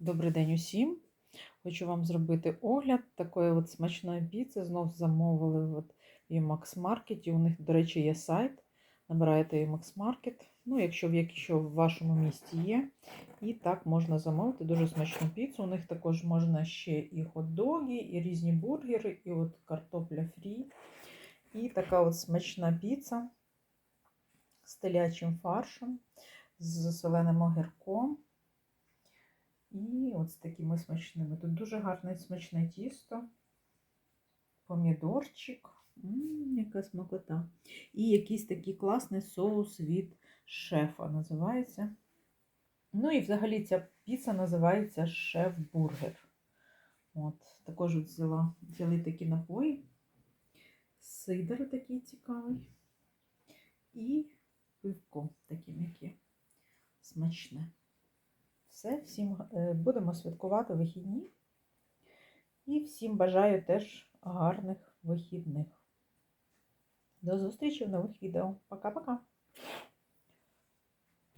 Добрий день усім. Хочу вам зробити огляд такої от смачної піци. Знов замовили от в Max Market. У них, до речі, є сайт. Набираєте Max Market. Ну, якщо в якщо в вашому місті є. І так можна замовити дуже смачну піцу. У них також можна ще і хот-доги, і різні бургери, і от картопля фрі. І така от смачна піца з телячим фаршем, з соленим огірком. І от з такими смачними. Тут дуже гарне смачне тісто, помідорчик, М, яка смакота. І якийсь такий класний соус від шефа називається. Ну і взагалі ця піца називається шеф-бургер. От, Також от взяла, взяли такі напої. Сидор такий цікавий. І пивко таке м'яке, смачне. Все, всім е, будемо святкувати вихідні. І всім бажаю теж гарних вихідних. До зустрічі в нових відео. Пока-пока!